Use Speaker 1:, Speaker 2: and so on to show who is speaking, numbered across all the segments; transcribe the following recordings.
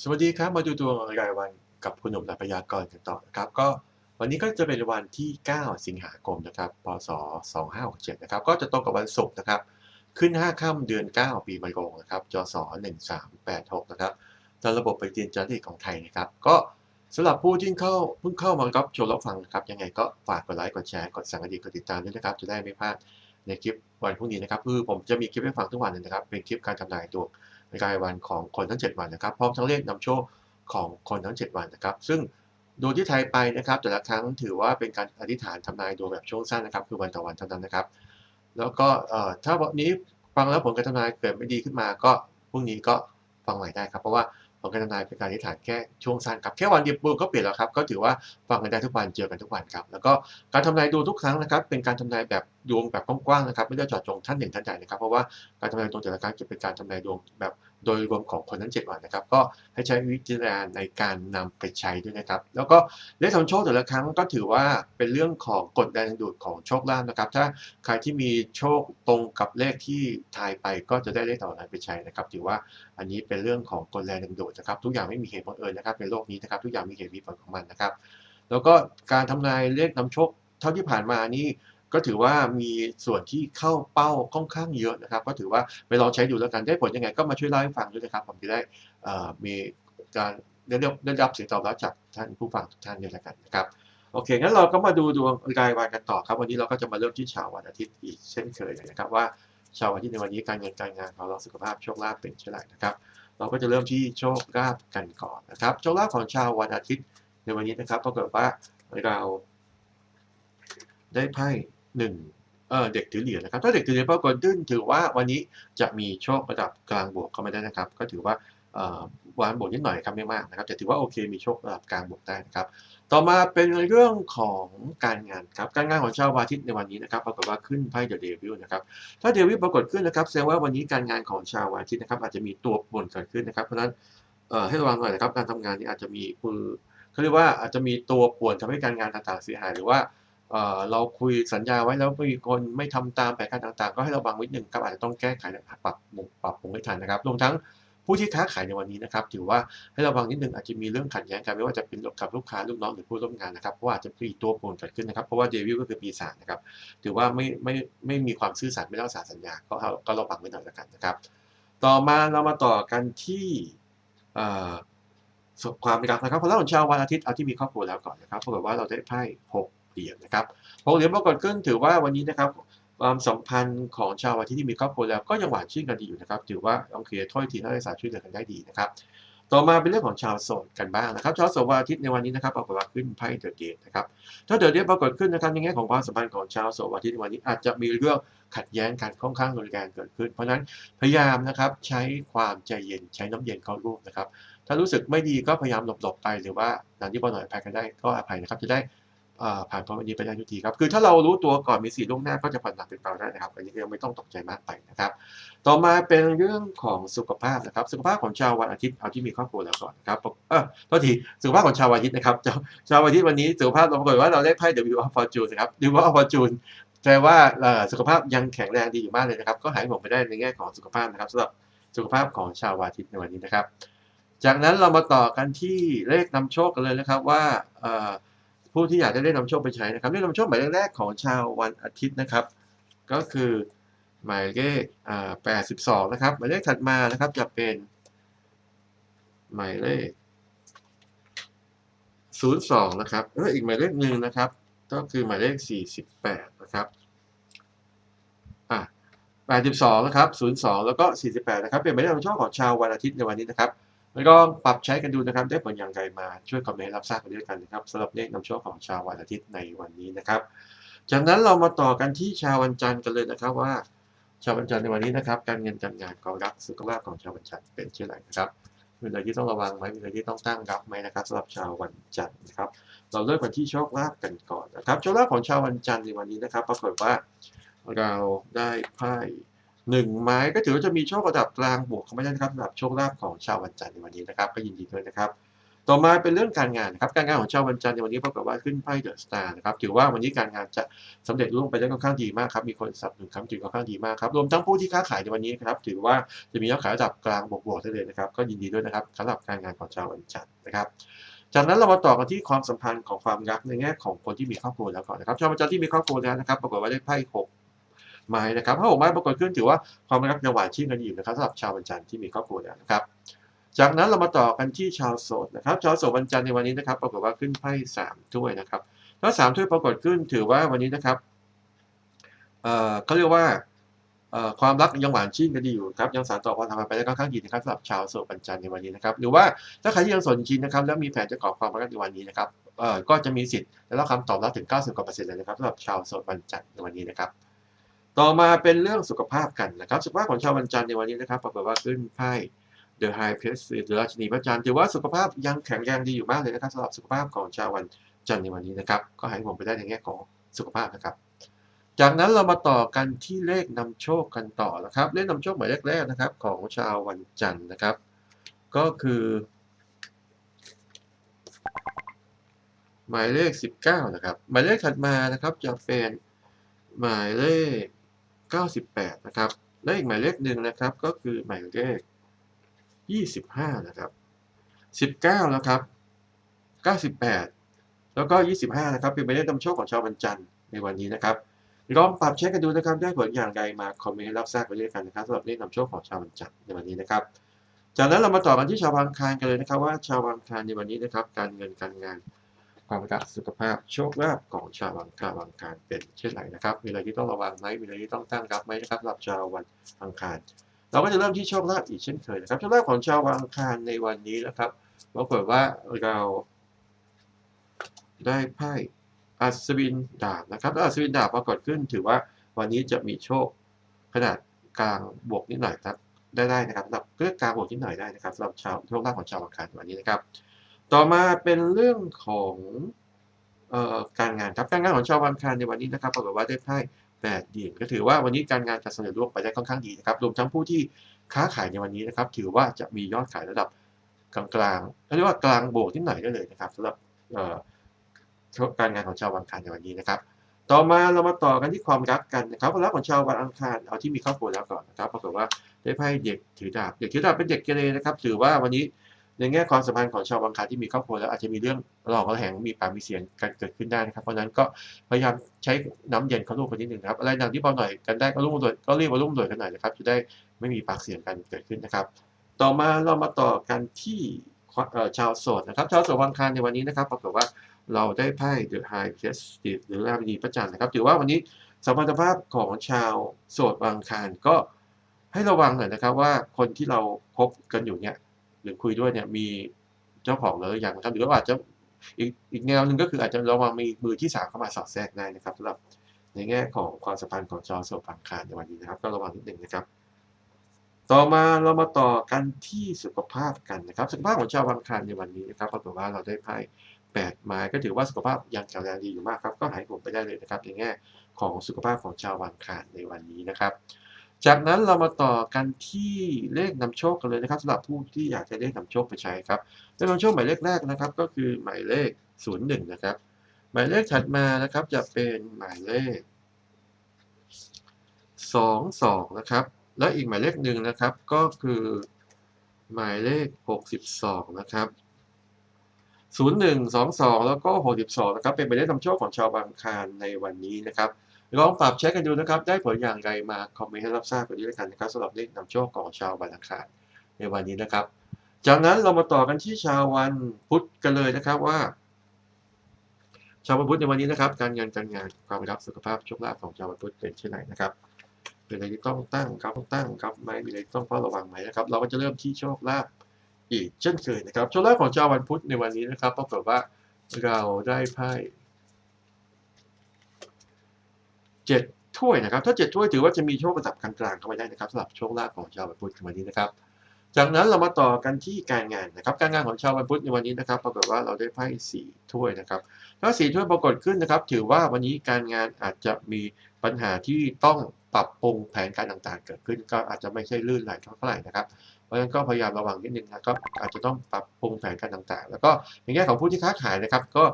Speaker 1: สวัสดีครับ มาดูดวงรายวันกับคุณหนุ่มและพยากรณ์กันต่อนะครับ ก็วันนี้ก็จะเป็นวันที่ 9 สิงหาคมนะครับ พศ 2567 นะครับ ก็จะตรงกับวันศุกร์นะครับ ขึ้น 5 ค่ำเดือน 9 ปีมะโรงนะครับ จศ 1386 นะครับตามระบบปฏิทินจารีตของไทยนะครับ ก็สำหรับผู้ที่เข้าเพิ่งเข้ามารับชมรับฟังนะครับ ยังไงก็ฝากกดไลค์ กดแชร์ กดสั่งกระดิ่ง กดติดตามด้วยนะครับ จะได้ไม่พลาดในคลิปวันพรุ่งนี้นะครับ คือผมจะมีคลิปให้ฟังทุกวันเลยนะครับ เป็นคลิปการทำนายดวง รายวันของคนทั้ง 7 วันนะครับพร้อมทั้งเลขนำโชคของคนทั้ง 7 วันนะครับ ซึ่งดูที่ไทยไปนะครับ แต่ละครั้งถือว่าเป็นการอธิษฐานทำนายดวงแบบช่วงสั้นนะครับ คือวันต่อวันเท่านั้นนะครับ แล้วก็ถ้าวันนี้ฟังแล้วผลการทำนายเกิดไม่ดีขึ้นมาก็พรุ่งนี้ก็ฟังใหม่ได้ครับ เพราะว่า ของการทำนายเป็นการที่ฐานแค่ช่วงสั้นครับแค่วันเดียวปุ๊บก็เปลี่ยนแล้วครับก็ถือว่าฟังกันได้ทุกวันเจอกันทุกวันครับแล้วก็การทำนายดวงทุกครั้งนะครับเป็นการทำนายแบบดวงแบบกว้างๆนะครับไม่ได้จอดจงท่านหนึ่งท่านใดนะครับเพราะว่าการทำนายดวงแต่ละครั้งจะเป็นการทำนายดวงแบบ โดยรวมของคนทั้ง7วันนะครับ ก็ให้ใช้วิจารณญาณในการนำไปใช้ด้วยนะครับ แล้วก็เลขทำโชคแต่ละครั้งก็ถือว่าเป็นเรื่องของกฎแรงดูดของโชคลาภนะครับ ถ้าใครที่มีโชคตรงกับเลขที่ทายไปก็จะได้เลขต่อนั้นไปใช้นะครับ ถือว่าอันนี้เป็นเรื่องของกฎแรงดูดนะครับ ทุกอย่างไม่มีเหตุบังเอิญนะครับในโลกนี้นะครับ ทุกอย่างมีเหตุมีผลของมันนะครับ แล้วก็การทำนายเลขนำโชคเท่าที่ผ่านมานี่ ก็ถือว่ามีส่วนที่เข้าเป้าค่อนข้างเยอะนะครับ ก็ถือว่าไปลองใช้ดูแล้วกันได้ผลยังไงก็มาช่วยเล่าให้ฟังด้วยนะครับ ผมจะได้มีการได้รับได้รับเสียงตอบรับจากท่านผู้ฟังทุกท่านด้วยแล้วกันนะครับโอเค งั้นเราก็มาดูดวงรายวันกันต่อครับ วันนี้เราก็จะมาเริ่มที่ชาววันอาทิตย์อีกเช่นเคยเลยนะครับ ว่าชาววันอาทิตย์ในวันนี้การเงินการงานของเราสุขภาพโชคลาภเป็นเช่นไรนะครับ เราก็จะเริ่มที่โชคลาภกันก่อนนะครับ โชคลาภของชาววันอาทิตย์ในวันนี้นะครับปรากฏว่าเราได้ไพ่ หนึ่งเด็กถือเหรียญนะครับ ถ้าเด็กถือเหรียญปรากฏขึ้นถือว่าวันนี้จะมีโชคระดับกลางบวกเข้ามาได้นะครับ ก็ถือว่าวานบวกนิดหน่อยครับไม่มากนะครับ แต่ถือว่าโอเคมีโชคระดับกลางบวกได้นะครับ ต่อมาเป็นเรื่องของการงานครับ การงานของชาววาทิตในวันนี้นะครับ ปรากฏว่าขึ้นไพ่เดอะเดวิลนะครับ ถ้าเดวิลปรากฏขึ้นนะครับแสดงว่าวันนี้การงานของชาววาทิตนะครับอาจจะมีตัวบนเกิดขึ้นนะครับ เพราะฉะนั้นให้ระวังหน่อยนะครับ การทำงานนี้อาจจะมีคือเขาเรียกว่าอาจจะมีตัวป่วนทำให้การงานต่างๆเสียหายหรือว่า เราคุยสัญญาไว้แล้วมีคนไม่ทำตามแผนการต่างๆ ก็ให้ระวังนิดนึงครับอาจจะต้องแก้ไขปรับปรุงปรับปรุงให้ทันนะครับรวมทั้งผู้ที่ค้าขายในวันนี้นะครับถือว่าให้ระวังนิดนึงอาจจะมีเรื่องขัดแย้งกันไม่ว่าจะเป็นกับลูกค้าลูกน้องหรือผู้ร่วมงานนะครับเพราะว่าอาจจะมีตัวปนเกิดขึ้นนะครับเพราะว่าเดวิลก็คือปีศาจนะครับถือว่าไม่ไม่ไม่มีความซื่อสัตย์ไม่รักษาสัญญาก็เอาก็ระวังไว้หน่อยล้วกันนะครับ ต่อมาเรามาต่อกันที่เอ่อส่วนความรักนะครับพอเราของชาววันอาทิตย์เอาที่มีครอบครัวแล้วก่อนนะครับปรากฏว่าเราได้ไพ่หก เหรียญนะครับหกเหรียญปรากฏขึ้นถือว่าวันนี้นะครับความสัมพันธ์ของชาวอาทิตย์ที่มีครอบครัวแล้วก็ยังหวานชื่นกันดีอยู่นะครับ ถือว่าโอเคถ้อยทีถ้อยอาช่วยเหลือกันได้ดีนะครับ ต่อมาเป็นเรื่องของชาวโสดกันบ้างนะครับ ชาวโสดวันอาทิตย์ในวันนี้นะครับปรากฏว่าขึ้นไพ่เดอะเดทนะครับถ้าเดอะเดทปรากฏขึ้นนะครับในแง่ของความสัมพันธ์ของชาวโสดวันอาทิตย์ในวันนี้อาจจะมีเรื่องขัดแย้งกันค่อนข้างรุนแรงเกิดขึ้น เพราะฉะนั้นพยายามนะครับใช้ความใจเย็นใช้น้ำเย็นเข้ารูปนะครับ ถ้ารู้สึกไม่ดีก็พยายามหลบๆไปหรือว่าหลังที่บอหน่อยอภัยกันได้ก็อภัยนะครับจะได้ ผ่านพ้นวันนี้ไปได้ทุกทีครับ คือถ้าเรารู้ตัวก่อนมีสีล่วงหน้าก็จะผ่อนหนักเป็นเบาได้นะครับ อันนี้ก็ยังไม่ต้องตกใจมากไปนะครับ ต่อมาเป็นเรื่องของสุขภาพนะครับ สุขภาพของชาววันอาทิตย์เอาที่มีครอบครัวแล้วก่อนนะครับเออโทษทีสุขภาพของชาววันอาทิตย์นะครับชาววันอาทิตย์วันนี้สุขภาพเราปรากฏว่าเราได้ไพ่ W of Fortune นะครับ W of Fortune แปลว่าเอ่อสุขภาพยังแข็งแรงดีอยู่มากเลยนะครับ ก็หายห่วงไปได้ในแง่ของสุขภาพนะครับสำหรับสุขภาพของชาววันอาทิตย์ในวันนี้นะครับ จากนั้นเรามาต่อกันที่เลขนำโชคกันเลยนะครับว่าเออ ผู้ที่อยากได้เลขนำโชคไปใช้นะครับเลขนำโชคหมายเลขแรกของชาววันอาทิตย์นะครับ ก็คือหมายเลขอ่า82นะครับ หมายเลขถัดมานะครับจะเป็นหมายเลข02นะครับแล้วอีกหมายเลขหนึ่งนะครับ ก็คือหมายเลข48นะครับอะ82 นะครับ 02 แล้วก็ 48 นะครับ เป็นหมายเลขนำโชคของชาววันอาทิตย์ในวันนี้นะครับ แล้วก็ปรับใช้กันดูนะครับ ได้ผลอย่างไรมาช่วยคอมเมนต์รับทราบกันด้วยกันนะครับสำหรับเลขนำโชคของชาววันอาทิตย์ในวันนี้นะครับ จากนั้นเรามาต่อกันที่ชาววันจันทร์กันเลยนะครับว่า ชาววันจันทร์ในวันนี้นะครับ การเงินการงานความรักสุขภาพของชาววันจันทร์เป็นเช่นไรนะครับมีอะไรที่ต้องระวังไหมมีอะไรที่ต้องตั้งรับไหมนะครับสำหรับชาววันจันทร์นะครับ เราเริ่มกันที่โชคลาภกันก่อนนะครับโชคลาภของชาววันจันทร์ในวันนี้นะครับ ปรากฏว่าเราได้ไพ่ หนึ่งไม้ก็ถือว่าจะมีโชคระดับกลางบวกเข้ามาได้นะครับสำหรับโชคลาภของชาววันจันทร์ในวันนี้นะครับ ก็ยินดีด้วยนะครับ ต่อมาเป็นเรื่องการงานครับการงานของชาววันจันทร์ในวันนี้ปรากฏว่าขึ้นไพ่เดอะสตาร์นะครับถือว่าวันนี้การงานจะสำเร็จรุ่งไปได้ค่อนข้างดีมากครับมีคนสับสนุนคำถือค่อนข้างดีมากครับรวมทั้งผู้ที่ค้าขายในวันนี้ครับถือว่าจะมียอดขายระดับกลางบวกๆได้เลยนะครับก็ยินดีด้วยนะครับสำหรับการงานของชาววันจันทร์นะครับจากนั้นเรามาต่อกันที่ความสัมพันธ์ของความรักในแง่ของคนที่มีครอบครัวแล้วก่อนนะครับชาววันจันทร์ที่มีครอบครัวแล้วนะครับปรากฏว่าได้ไพ่หก ไม้นะครับถ้าหกไม้ปรากฏขึ้นถือว่าความรักยังหวานชื่นกันอยู่นะครับสำหรับชาววันจันทร์ที่มีครอบครัวแล้วนะครับ จากนั้นเรามาต่อกันที่ชาวโสดนะครับชาวโสดวันจันทร์ในวันนี้นะครับ ปรากฏว่าขึ้นไพ่สามถ้วยนะครับแล้วสามถ้วยปรากฏขึ้นถือว่าวันนี้นะครับเอ่อเขาเรียกว่าความรักยังหวานชื่นกันดีอยู่ครับยังสานต่อความสัมพันธ์ไปได้ค่อนข้างดีนะครับสำหรับชาวโสดวันจันทร์ในวันนี้นะครับหรือว่าถ้าใครที่ยังโสดจริงนะครับแล้วมีแผนจะก่อความรักในวันนี้นะครับเอ่อก็จะมีสิทธิ์ได้รับคำตอบรับถึง 90กว่าเปอร์เซ็นต์เลยนะครับสำหรับชาวโสดวันจันทร์ในวันนี้นะครับ ต่อมาเป็นเรื่องสุขภาพกันนะครับ สุขภาพของชาววันจันทร์ในวันนี้นะครับปรากฏว่าขึ้นไพ่ The High Priest หรือราชินีพระจันทร์ถือว่าสุขภาพยังแข็งแรงดีอยู่มากเลยนะครับสำหรับสุขภาพของชาววันจันทร์ในวันนี้นะครับ ก็ให้ผมไปได้ในแง่ของสุขภาพนะครับ จากนั้นเรามาต่อกันที่เลขนำโชคกันต่อนะครับ เลขนำโชคหมายเลขแรกนะครับ ของชาววันจันทร์นะครับ ก็คือ หมายเลข 19 นะครับ หมายเลขถัดมานะครับจะเป็นหมายเลข 98 นะครับ และอีกหมายเลขหนึ่งนะครับ ก็คือหมายเลข 25 นะครับ 19แล้วครับ 98 แล้วก็ 25 นะครับ เป็นหมายเลขนำโชคของชาววันจันทร์ในวันนี้นะครับ ลองปรับเช็คกันดูนะครับ ได้ผลอย่างไรมาคอมเมนต์รับทราบกันด้วยกันนะครับสำหรับเลขนำโชคของชาววันจันทร์ในวันนี้นะครับ จากนั้นเรามาต่อกันที่ชาววังคารกันเลยนะครับ ว่าชาววันอังคารในวันนี้นะครับ การเงินการงาน ความรักสุขภาพโชคลาภของชาววังคาวังคารเป็นเช่นไรนะครับ มีอะไรที่ต้องระวังไหมมีอะไรที่ต้องตั้งรับไหมนะครับสำหรับชาววันอังคารเราก็จะเริ่มที่โชคลาภอีกเช่นเคยนะครับโชคลาภของชาววังคารในวันนี้นะครับปรากฏว่าเราได้ไพ่อัศวินดาบนะครับแล้วอัศวินดาบปรากฏขึ้น ถือว่าวันนี้จะมีโชคขนาดกลางบวกนิดหน่อยครับได้ได้นะครับสำหรับเลือกกลางบวกนิดหน่อยได้นะครับสำหรับชาวโชคลาภของชาวอังคารวันนี้นะครับ ต่อมาเป็นเรื่องของออการงานครับการงานของชาววันคารในวันนี้นะครับปรากฏว่าได้ไพ่แปดเหรียญก็ถือว่าวันนี้การงานจะสำเร็จรุ่งไปได้ค่อนข้างดีนะครับรวมทั้งผู้ที่ค้าขายในวันนี้นะครับ ถือว่าจะมียอดขายระดับกลางๆเรียกว่ากลางโบวกนิดหน่อยได้เลยนะครับสำหรับการงานของชาววันอังคารในวันนี้นะครับ ต่อมาเรามาต่อกันที่ความรักกันนะครับความรักของชาววันอังคารเอาที่มีครอบครัวแล้วก่อนนะครับปรากฏว่าได้ไพ่เด็กถือดาบเด็กถือดาบเป็นเด็กเกเรนะครับ ถือว่าวันนี้ ในแง่ความสัมพันธ์ของชาวบางคาที่มีครอบครัวแล้วอาจจะมีเรื่องระหองระแหงมีปากมีเสียงกันเกิดขึ้นได้นะครับ เพราะฉะนั้นก็พยายามใช้น้ำเย็นเข้าลูกกันนิดหนึ่งครับอะไรดังที่เบาหน่อยกันได้ก็รุ่มรวยก็รีบมารุ่มรวยกันหน่อยนะครับจะได้ไม่มีปากเสียงกันเกิดขึ้นนะครับ ต่อมาเรามาต่อกันที่ชาวโสดนะครับชาวโสดบางคารในวันนี้นะครับปรากฏว่าเราได้ไพ่ The High Priest หรือราชินีพระจันทร์นะครับถือว่าวันนี้สัมพันธภาพของชาวโสดบางคารก็ให้ระวังหน่อยนะครับว่าคนที่เราคบกันอยู่เนี่ย หรือคุยด้วยเนี่ยมีเจ้าของแล้วหรือยังครับหรือว่าอาจจะอีกอีกแนวหนึ่งก็คืออาจจะระวังมีมือที่สามเข้ามาสอดแทรกได้นะครับสำหรับในแง่ของความสัมพันธ์ของจอโซฟังคารในวันนี้นะครับ ก็ระวังนิดหนึ่งนะครับ ต่อมาเรามาต่อกันที่สุขภาพกันนะครับ สุขภาพของชาววันอังคารในวันนี้นะครับปรากฏว่าเราได้ไพ่แปดไม้ก็ถือว่าสุขภาพยังแข็งแรงดีอยู่มากครับก็หายผมไปได้เลยนะครับในแง่ของสุขภาพของชาววันอังคารในวันนี้นะครับ จากนั้นเรามาต่อกันที่เลขนำโชคกันเลยนะครับสำหรับผู้ที่อยากจะเลขนำโชคไปใช้ครับเลขนำโชคหมายเลขแรกนะครับ ก็คือหมายเลข 01 นะครับ หมายเลขถัดมานะครับจะเป็นหมายเลข 22 นะครับ และอีกหมายเลขหนึ่งนะครับ ก็คือหมายเลข 62 นะครับ 01 22 แล้วก็ 62 นะครับ เป็นหมายเลขนำโชคของชาวบางคารในวันนี้นะครับ ลองปรับเช็คกันดูนะครับ ได้ผลอย่างไรมาคอมเมนต์ให้รับทราบกันด้วยกันนะครับสำหรับเลขนำโชคของชาววันอังคารในวันนี้นะครับ จากนั้นเรามาต่อกันที่ชาววันพุธกันเลยนะครับว่า ชาววันพุธในวันนี้นะครับ การเงินการงานความรักสุขภาพโชคลาภของชาววันพุธเป็นเช่นไรนะครับเป็นอะไรที่ต้องตั้งครับต้องตั้งครับไหมมีอะไรที่ต้องเฝ้าระวังไหมนะครับ เราก็จะเริ่มที่โชคลาภอีกเช่นเคยนะครับ โชคลาภของชาววันพุธในวันนี้นะครับปรากฏว่าเราได้ไพ่ เจ็ดถ้วยนะครับ ถ้าเจ็ดถ้วยถือว่าจะมีโชคระดับกลางๆเข้าไปได้นะครับสำหรับโชคลาภของชาววันพุทธในวันนี้นะครับ จากนั้นเรามาต่อกันที่การงานนะครับ การงานของชาววันพุทธในวันนี้นะครับ ปรากฏว่าเราได้ไพ่สี่ถ้วยนะครับ ถ้าสี่ถ้วยปรากฏขึ้นนะครับ ถือว่าวันนี้การงานอาจจะมีปัญหาที่ต้องปรับปรุงแผนการต่างๆ เกิดขึ้น ก็อาจจะไม่ใช่ลื่นไหลเท่าไหร่นะครับเพราะฉะนั้นก็พยายามระวังนิดนึงนะครับอาจจะต้องปรับปรุงแผนการต่างๆ แล้วก็ในแง่ของผู้ที่ค้าขายนะครับ ก็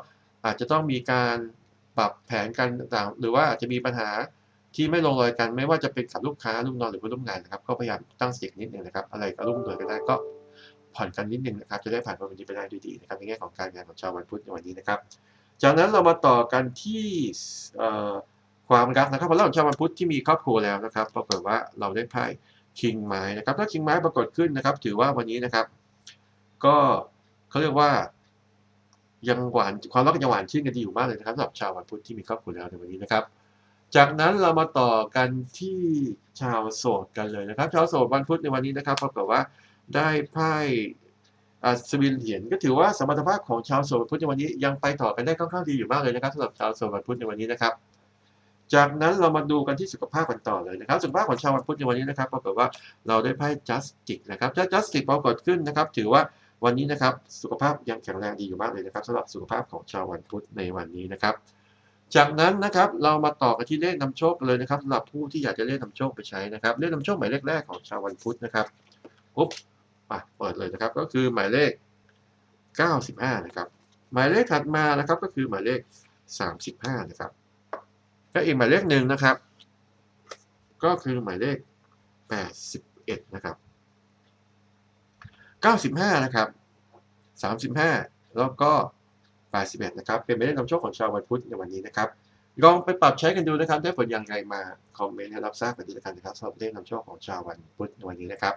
Speaker 1: อาจจะต้องมีการ ปรับแผนการต่างๆ หรือว่าอาจจะมีปัญหาที่ไม่ลงรอยกันไม่ว่าจะเป็นกับลูกค้าลูกน้องหรือผู้ร่วมงานนะครับ ก็พยายามตั้งสตินิดนึงนะครับ อะไรก็รุ่งเรืองกันได้ก็ผ่อนกันนิดนึงนะครับ จะได้ผ่านวันนี้ไปได้ด้วยดีนะครับในแง่ของการงานของชาววันพุธในวันนี้นะครับ จากนั้นเรามาต่อกันที่ความรักนะครับพอเราของชาววันพุธที่มีครอบครัวแล้วนะครับ ปรากฏว่าเราได้ไพ่คิงไม้นะครับถ้าคิงไม้ปรากฏขึ้นนะครับ ถือว่าวันนี้นะครับ ก็เขาเรียกว่า ยังหวานความรักยังหวานชื่นกันดีอยู่มากเลยนะครับสำหรับชาววันพุธที่มีครอบครัวแล้วในวันนี้นะครับ จากนั้นเรามาต่อกันที่ชาวโสดกันเลยนะครับ ชาวโสดวันพุธในวันนี้นะครับปรากฏว่าได้ไพ่อัศวินเหรียญก็ถือว่าสมรรถภาพของชาวโสดวันพุธในวันนี้ยังไปต่อกันได้ค่อนข้างดีอยู่มากเลยนะครับสำหรับชาวโสดวันพุธในวันนี้นะครับ จากนั้นเรามาดูกันที่สุขภาพกันต่อเลยนะครับ สุขภาพของชาววันพุธในวันนี้นะครับปรากฏว่าเราได้ไพ่ justice นะครับ justice ปรากฏขึ้นนะครับ ถือว่า วันนี้นะครับสุขภาพยังแข็งแรงดีอยู่มากเลยนะครับสำหรับสุขภาพของชาววันพุธในวันนี้นะครับ จากนั้นนะครับเรามาต่อกันที่เลขนำโชคเลยนะครับสำหรับผู้ที่อยากจะเลขนำโชคไปใช้นะครับเลขนำโชคหมายเลขแรกของชาววันพุธนะครับปุ๊บอะเปิดเลยนะครับก็คือหมายเลข 95 นะครับ หมายเลขถัดมานะครับก็คือหมายเลข 35 นะครับและอีกหมายเลขหนึ่งนะครับ ก็คือหมายเลข 81 นะครับ 95 นะครับ 35 แล้วก็ 81 นะครับ เป็นหมายเลขนำโชคของชาววันพุธในวันนี้นะครับ ลองไปปรับใช้กันดูนะครับ ได้ผลอย่างไรมา คอมเมนต์ให้รับทราบกันดีแล้วกันนะครับสำหรับเลขนำโชคของชาววันพุธในวันนี้นะครับ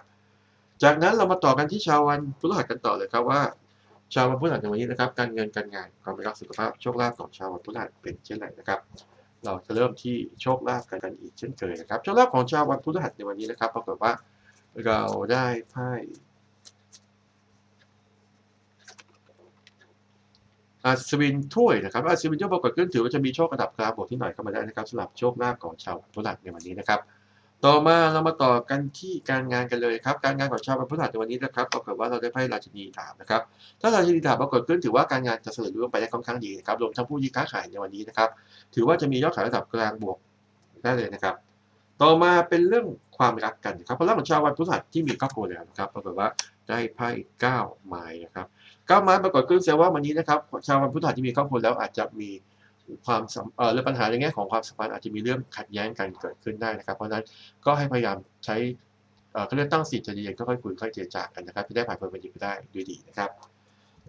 Speaker 1: จากนั้นเรามาต่อกันที่ชาววันพฤหัสกันต่อเลยครับว่า ชาววันพฤหัสในวันนี้นะครับ การเงินการงานความรักสุขภาพโชคลาภของชาววันพฤหัสเป็นเช่นไรนะครับ เราจะเริ่มที่โชคลาภกันกันอีกเช่นเคยนะครับ โชคลาภของชาววันพฤหัสในวันนี้นะครับปรากฏว่าเราได้ไพ่ อัศวินถ้วยนะครับอัศวินถ้วยปรากฏขึ้นถือว่าจะมีโชคระดับกลางบวกที่หน่อยเข้ามาได้นะครับสำหรับโชคลาภของชาวพฤหัสในวันนี้นะครับ ต่อมาเรามาต่อกันที่การงานกันเลยครับ การงานของชาวพฤหัสในวันนี้นะครับปรากฏว่าเราได้ไพ่ราชินีดาบนะครับ ถ้าราชินีดาบปรากฏขึ้นถือว่าการงานจะเสริญรุ่งไปได้ค่อนข้างดีนะครับรวมทั้งผู้ที่ค้าขายในวันนี้นะครับ ถือว่าจะมียอดขายระดับกลางบวกได้เลยนะครับต่อมาเป็นเรื่องความรักกันนะครับเพราะเรื่องของชาววันพฤหัสที่มีครอบครัวแล้วนะครับปรากฏว่าได้ไพ่เก้าไม้นะครับ ก้าไม้ปรากฏขึ้นแสดงว่าวันนี้นะครับชาววันพฤหัสที่มีครอบครัวแล้วอาจจะมีความเอ่อเรื่องปัญหาในแง่ของความสัมพันธ์อาจจะมีเรื่องขัดแย้งกันเกิดขึ้นได้นะครับ เพราะฉะนั้นก็ให้พยายามใช้เอ่อเขาเรียกตั้งสิทธิ์ใจเย็นค่อยๆคุยค่อยเจรจากันนะครับจะได้ผ่านพ้นวันนี้ไปได้ด้วยดีนะครับ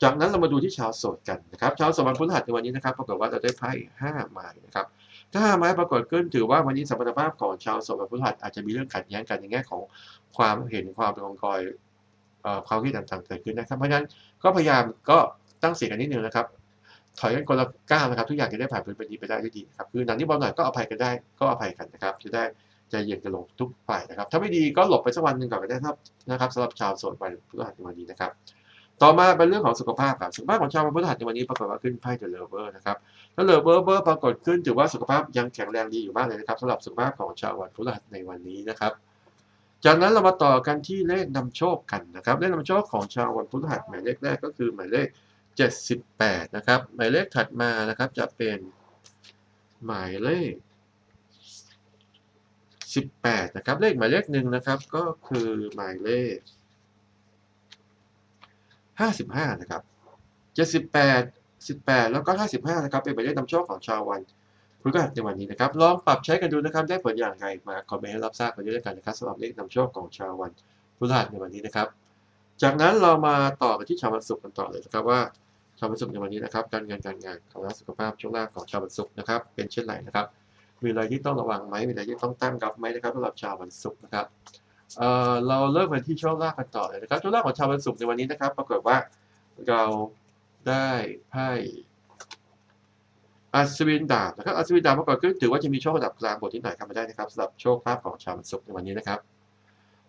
Speaker 1: จากนั้นเรามาดูที่ชาวโสดกันนะครับชาวโสดวันพฤหัสในวันนี้นะครับปรากฏว่าเราได้ไพ่ห้าไม้นะครับถ้าห้าไม้ปรากฏขึ้นถือว่าวันนี้สมรรถภาพของชาวโสดวันพฤหัสอาจจะมีเรื่องขัดแย้งกันในแง่ของความเห็นความเป็นองค์กรเอ่อ ความคิดต่างๆเกิดขึ้นนะครับ เพราะฉะนั้นก็พยายามก็ตั้งเสียงกันนิดนึงนะครับ ถอยกันคนละก้าวนะครับ ทุกอย่างจะได้ผ่านพ้นไปนี้ไปได้ด้วยดีครับคือหนังที่บอลหน่อยก็อภัยกันได้ก็อภัยกันนะครับ จะได้ใจเย็นกันลงทุกฝ่ายนะครับ ถ้าไม่ดีก็หลบไปสักวันหนึ่งก่อนก็ได้ครับนะครับสำหรับชาวโสดวันพฤหัสในวันนี้นะครับ ต่อมาเป็นเรื่องของสุขภาพครับสุขภาพของชาวพฤหัสในวันนี้ปรากฏว่าขึ้นไพ่เดอะเลเวอร์นะครับถ้าเลเวอร์เบอร์ปรากฏขึ้นถือว่าสุขภาพยังแข็งแรงดีอยู่มากเลยนะครับสำหรับสุขภาพของชาววันพฤหัสในวันนี้นะครับ จากนั้นเรามาต่อกันที่เลขนำโชคกันนะครับ เลขนำโชคของชาววันพฤหัสหมายเลขแรกก็คือหมายเลข 78 นะครับ หมายเลขถัดมานะครับจะเป็นหมายเลข 18 นะครับ เลขหมายเลขหนึ่งนะครับ ก็คือหมายเลข 55 นะครับ 78 18 แล้วก็ 55 นะครับ เป็นหมายเลขนำโชคของชาววัน พฤหัสในวันนี้นะครับ ลองปรับใช้กันดูนะครับ ได้ผลอย่างไรมาคอมเมนต์ให้รับทราบกันด้วยกันนะครับสำหรับเลขนำโชคของชาววันพฤหัสในวันนี้นะครับ จากนั้นเรามาต่อกันที่ชาววันศุกร์กันต่อเลยนะครับว่าชาววันศุกร์ในวันนี้นะครับ การเงินการงานความรักสุขภาพช่วงล่างของชาววันศุกร์นะครับ เป็นเช่นไรนะครับ มีอะไรที่ต้องระวังไหมมีอะไรที่ต้องตั้งรับไหมนะครับสำหรับชาววันศุกร์นะครับเอ่อเราเริ่มกันที่ช่วงล่างกันต่อเลยนะครับช่วงล่างของชาววันศุกร์ในวันนี้นะครับ ปรากฏว่าเราได้ไพ่ อัศวินดาบนะครับอัศวินดาบปรากฏขึ้นถือว่าจะมีโชคระดับกลางบทที่ไหนเข้ามาได้นะครับสำหรับโชคลาภของชาววันศุกร์ในวันนี้นะครับ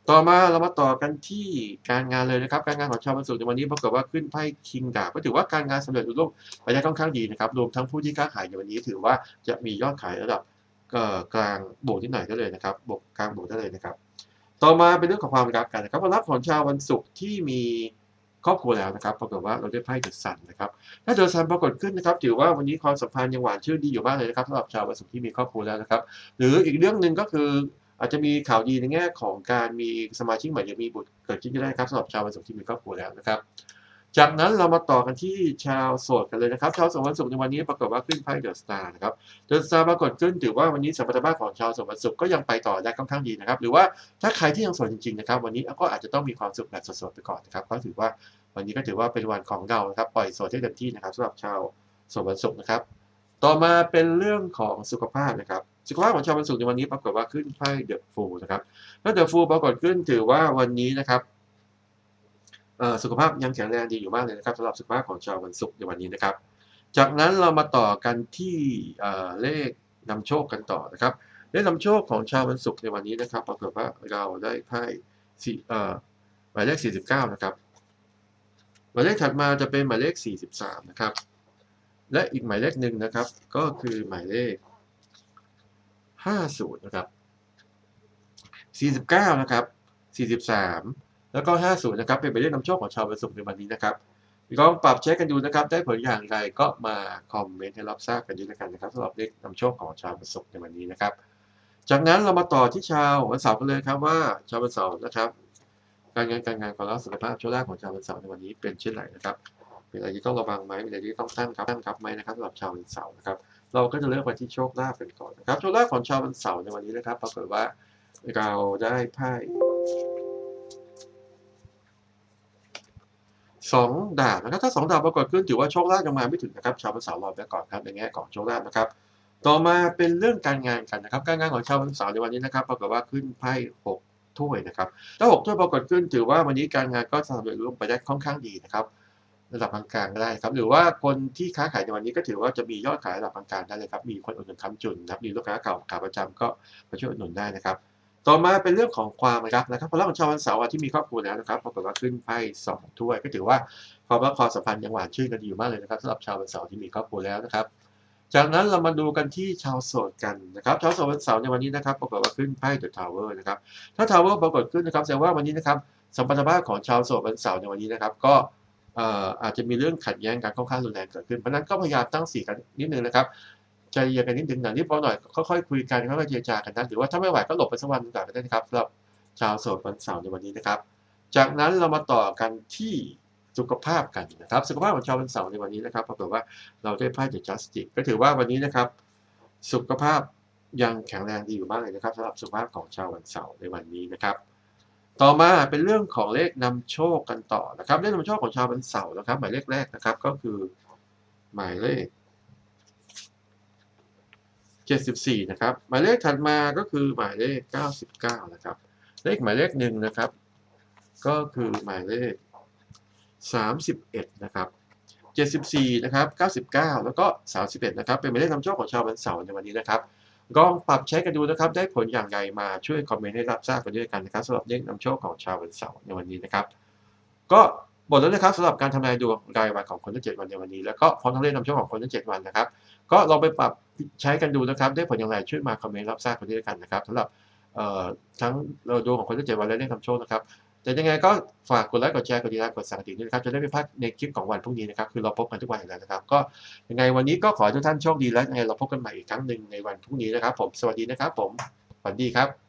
Speaker 1: ต่อมาเรามาต่อกันที่การงานเลยนะครับ การงานของชาววันศุกร์ในวันนี้ปรากฏว่าขึ้นไพ่คิงดาบก็ถือว่าการงานสำเร็จรุ่งไปได้ค่อนข้างดีนะครับรวมทั้งผู้ที่ค้าขายในวันนี้ถือว่าจะมียอดขายระดับกลางบวกที่ไหนได้เลยนะครับบวกกลางบวกได้เลยนะครับ ต่อมาเป็นเรื่องของความรักกันนะครับความรักของชาววันศุกร์ที่มี ครอบครัวแล้วนะครับปรากฏว่าเราได้ไพ่เดอะซันนะครับถ้าเดอะซันปรากฏขึ้นนะครับถือว่าวันนี้ความสัมพันธ์ยังหวานชื่นดีอยู่มากเลยนะครับสำหรับชาววันศุกร์ที่มีครอบครัวแล้วนะครับ หรืออีกเรื่องหนึ่งก็คืออาจจะมีข่าวดีในแง่ของการมีสมาชิกใหม่จะมีบุตรเกิดขึ้นก็ได้ครับสำหรับชาววันศุกร์ที่มีครอบครัวแล้วนะครับ จากนั้นเรามาต่อกันที่ชาวโสดกันเลยนะครับ ชาวโสดวันศุกร์ในวันนี้ปรากฏว่าขึ้นไพ่เดอะสตาร์นะครับเดอะสตาร์ปรากฏขึ้นถือว่าวันนี้สมรรถภาพของชาวโสดวันศุกร์ก็ยังไปต่อได้ค่อนข้างดีนะครับ หรือว่าถ้าใครที่ยังโสดจริงๆนะครับวันนี้ก็อาจจะต้องมีความสุขแบบสดๆไปก่อนนะครับเพราถือว่าวันนี้ก็ถือว่าเป็นวันของเรานะครับปล่อยโสดให้เต็มที่นะครับสำหรับชาวโสดวันศุกร์นะครับ ต่อมาเป็นเรื่องของสุขภาพนะครับสุขภาพของชาววันศุกร์ในวันนี้ปรากฏว่าขึ้นไพ่เดอะฟูลนะครับแล้วเดอะฟูลปรากฏขึ้นถือว่าวันนี้นะครับ สุขภาพยังแข็งแรงดีอยู่มากเลยนะครับสำหรับสุขภาพของชาววันศุกร์ในวันนี้นะครับ จากนั้นเรามาต่อกันที่เอ่อเลขนำโชคกันต่อนะครับเลขนำโชคของชาววันศุกร์ในวันนี้นะครับปรากฏว่าเราได้ไพ่สี่เอ่อหมายเลข 49 นะครับ หมายเลขถัดมาจะเป็นหมายเลข 43 นะครับ และอีกหมายเลขหนึ่งนะครับ ก็คือหมายเลข 50 นะครับ 49 นะครับ 43 แล้วก็ 50 นะครับเป็นหมายเลขนำโชคของชาววันศุกร์ในวันนี้นะครับลองปรับเช็คกันดูนะครับ ได้ผลอย่างไรก็มาคอมเมนต์ให้รับทราบกันด้วยแล้วกันนะครับสำหรับเลขนำโชคของชาววันศุกร์ในวันนี้นะครับ จากนั้นเรามาต่อที่ชาววันเสาร์กันเลยครับว่าชาววันเสาร์นะครับ การเงินการงานความรักสุขภาพโชคลาภของชาววันเสาร์ในวันนี้เป็นเช่นไรนะครับเป็นอะไรที่ต้องระวังไหมเป็นอะไรที่ต้องตั้งครับตั้งครับไหมนะครับสำหรับชาววันเสาร์นะครับเราก็จะเลือกไปที่โชคลาภกันก่อนนะครับโชคลาภของชาววันเสาร์ในวันนี้นะครับปรากฏว่าเราได้ไพ่ สองดาบนะครับถ้าสองดาบปรากฏขึ้นถือว่าโชคลาภยังมาไม่ถึงนะครับชาววันสาร์รอไปก่อนครับในแง่ของโชคลาภนะครับต่อมาเป็นเรื่องการงานกันนะครับ การงานของชาววันสาร์ในวันนี้นะครับปรากฏว่าขึ้นไพ่หกถ้วยนะครับถ้าหกถ้วยปรากฏขึ้นถือว่าวันนี้การงานก็สำเร็จรุ่วงไปได้ค่อนข้างดีนะครับระดับกลางๆก็ได้ครับหรือว่าคนที่ค้าขายในวันนี้ก็ถือว่าจะมียอดขายระดับกลางๆได้เลยครับมีคนอุดหนุนค้ำจุนนะครับมีลูกค้าเก่าขาประจำก็มาช่วยอุดหนุนได้นะครับ ต่อมาเป็นเรื่องของความรักนะครับพลังของชาววันเสาร์ที่มีครอบครัวแล้วนะครับปรากฏว่าขึ้นไพ่สองถ้วย ก็ถือว่าความรักความสัมพันธ์ยังหวานชื่นกันดีอยู่มากเลยนะครับสำหรับชาววันเสาร์ที่มีครอบครัวแล้วนะครับ จากนั้นเรามาดูกันที่ชาวโสดกันนะครับชาวโสดวันเสาร์ในวันนี้นะครับปรากฏว่าขึ้นไพ่เดอะทาวเวอร์นะครับถ้าทาวเวอร์ปรากฏขึ้นนะครับแสดงว่าวันนี้นะครับสัมพันธภาพของชาวโสดวันเสาร์ในวันนี้นะครับก็อาจจะมีเรื่องขัดแย้งกันค่อนข้างรุนแรงเกิดขึ้นเพราะฉะนั้นก็พยายามตั้งสีกันนิดนึงนะครับ ใจเย็นกันนิดนึงหน่อยนิดพอหน่อยค่อยๆคุยกันค่อยๆเจรจากันนะหรือว่าถ้าไม่ไหวก็หลบไปสักวันก่อนก็ได้นะครับสำหรับชาวโสดวันเสาร์ในวันนี้นะครับ จากนั้นเรามาต่อกันที่สุขภาพกันนะครับ สุขภาพของชาววันเสาร์ในวันนี้นะครับปรากฏว่าเราได้ไพ่เดอะจัสติกก็ถือว่าวันนี้นะครับ สุขภาพยังแข็งแรงดีอยู่มากเลยนะครับสำหรับสุขภาพของชาววันเสาร์ในวันนี้นะครับ ต่อมาเป็นเรื่องของเลขนำโชคกันต่อนะครับเลขนำโชคของชาววันเสาร์นะครับ หมายเลขแรกนะครับ ก็คือหมายเลข 74 นะครับ หมายเลขถัดมาก็คือหมายเลข 99 นะครับ เลขหมายเลขหนึ่งนะครับ ก็คือหมายเลข 31 นะครับ 74 นะครับ 99 แล้วก็ 31 นะครับ เป็นหมายเลขนำโชคของชาววันเสาร์ในวันนี้นะครับลองปรับใช้กันดูนะครับ ได้ผลอย่างไรมาช่วยคอมเมนต์ให้รับทราบกันด้วยกันนะครับสำหรับเลขนำโชคของชาววันเสาร์ในวันนี้นะครับ ก็ หมดแล้วนะครับสำหรับการทำนายดวงรายวันของคนทั้ง7วันในวันนี้ แล้วก็พร้อมทั้งเลขนำโชคของคนทั้ง7วันนะครับ ก็ลองไปปรับใช้กันดูนะครับ ได้ผลอย่างไรช่วยมาคอมเมนต์รับทราบกันด้วยกันนะครับสำหรับทั้งดวงของคนทั้ง7วันและเลขนำโชคนะครับแต่ยังไงก็ฝากกดไลค์กดแชร์กดติดตามกดสั่งกระดิ่งด้วยนะครับจะได้ไม่พลาดในคลิปของวันพรุ่งนี้นะครับคือเราพบกันทุกวันอยู่แล้วนะครับ ก็ยังไงวันนี้ก็ขอทุกท่านโชคดีและยังไงเราพบกันใหม่อีกครั้งหนึ่งในวันพรุ่งนี้นะครับ ผมสวัสดีนะครับ ผมสวัสดีครับ